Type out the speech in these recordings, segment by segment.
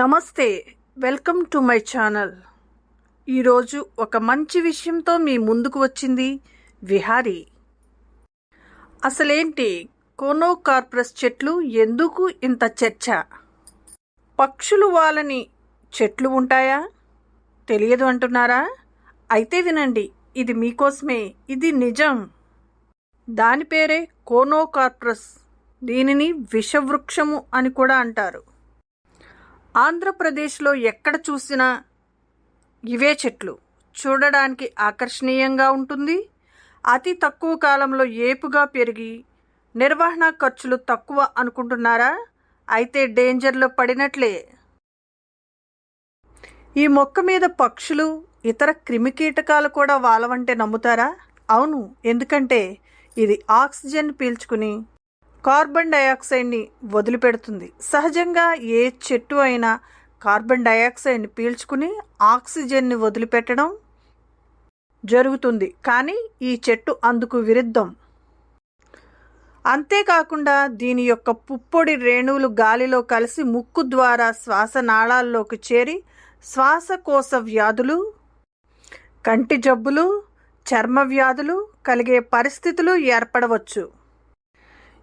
నమస్తే welcome to my channel. ఈరోజు ఒక మంచి విషయంతో మీ ముందుకు వచ్చింది విహారీ. అసలేంటి కోనోకార్పరస్ చెట్లు ఎందుకు ఇంత చర్చ? పక్షులు వాళ్ళని చెట్లు ఉంటాయా? తెలియదు అంటున్నారా? అయితే వినండి ఇది మీకోసమే ఇది నిజం. దాని పేరే కోనోకార్ప్రస్ దీనిని విషవృక్షము అని కూడా అంటారు. ఆంధ్రప్రదేశ్లో ఎక్కడ చూసినా ఇవే చెట్లు. చూడడానికి ఆకర్షణీయంగా ఉంటుంది. అతి తక్కువ కాలంలో ఏపుగా పెరిగి నిర్వహణ ఖర్చులు తక్కువ అనుకుంటున్నారా? అయితే డేంజర్లో పడినట్లే. ఈ మొక్క మీద పక్షులు ఇతర క్రిమికీటకాలు కూడా వాలవంటే నమ్ముతారా? అవును ఎందుకంటే ఇది ఆక్సిజన్ పీల్చుకుని కార్బన్ డయాక్సైడ్ని వదిలిపెడుతుంది. సహజంగా ఏ చెట్టు అయినా కార్బన్ డయాక్సైడ్ని పీల్చుకుని ఆక్సిజన్ని వదిలిపెట్టడం జరుగుతుంది. కానీ ఈ చెట్టు అందుకు విరుద్ధం. అంతేకాకుండా దీని యొక్క పుప్పొడి రేణువులు గాలిలో కలిసి ముక్కు ద్వారా శ్వాసనాళాల్లోకి చేరి శ్వాసకోశ వ్యాధులు కంటి జబ్బులు చర్మ వ్యాధులు కలిగే పరిస్థితులు ఏర్పడవచ్చు.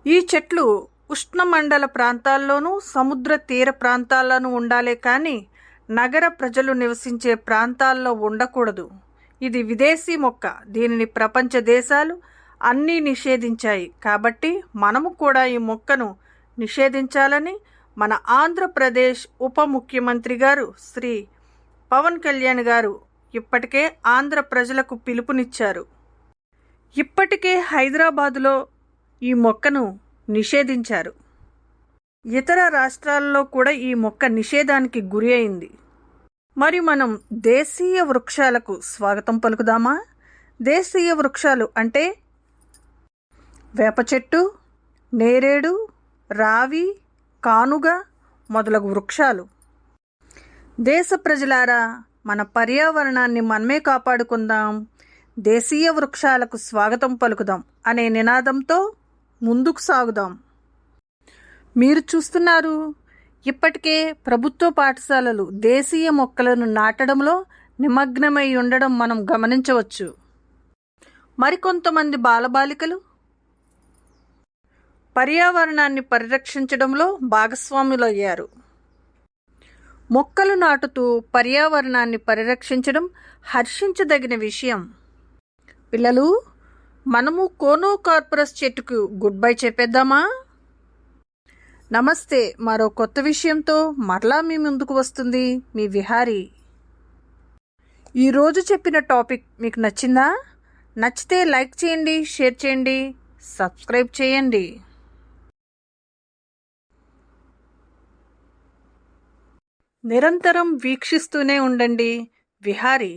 ఈ చెట్లు ఉష్ణమండల ప్రాంతాల్లోనూ సముద్ర తీర ప్రాంతాల్లోనూ ఉండాలే కానీ నగర ప్రజలు నివసించే ప్రాంతాల్లో ఉండకూడదు. ఇది విదేశీ మొక్క. దీనిని ప్రపంచ దేశాలు అన్నీ నిషేధించాయి. కాబట్టి మనము కూడా ఈ మొక్కను నిషేధించాలని మన ఆంధ్రప్రదేశ్ ఉప ముఖ్యమంత్రి గారు శ్రీ పవన్ కళ్యాణ్ గారు ఇప్పటికే ఆంధ్ర ప్రజలకు పిలుపునిచ్చారు. ఇప్పటికే హైదరాబాదులో ఈ మొక్కను నిషేధించారు. ఇతర రాష్ట్రాల్లో కూడా ఈ మొక్క నిషేధానికి గురి అయింది. మరి మనం దేశీయ వృక్షాలకు స్వాగతం పలుకుదామా? దేశీయ వృక్షాలు అంటే? వేప చెట్టు నేరేడు రావి కానుగ మొదలగు వృక్షాలు. దేశ ప్రజలారా మన పర్యావరణాన్ని మనమే కాపాడుకుందాం. దేశీయ వృక్షాలకు స్వాగతం పలుకుదాం అనే నినాదంతో ముందుకు సాగుదాం. మీరు చూస్తున్నారు ఇప్పటికే ప్రభుత్వ పాఠశాలలు దేశీయ మొక్కలను నాటడంలో నిమగ్నమై ఉండడం మనం గమనించవచ్చు. మరికొంతమంది బాలబాలికలు పర్యావరణాన్ని పరిరక్షించడంలో భాగస్వాములయ్యారు. మొక్కలు నాటుతూ పర్యావరణాన్ని పరిరక్షించడం హర్షించదగిన విషయం. పిల్లలు మనము కోనో కార్పరస్ చెట్టుకు గుడ్ బై చెప్పేద్దామా? నమస్తే మరో కొత్త విషయంతో మరలా మీ ముందుకు వస్తుంది మీ విహారీ. ఈరోజు చెప్పిన టాపిక్ మీకు నచ్చిందా? నచ్చితే లైక్ చేయండి షేర్ చేయండి సబ్స్క్రైబ్ చేయండి. నిరంతరం వీక్షిస్తూనే ఉండండి విహారీ.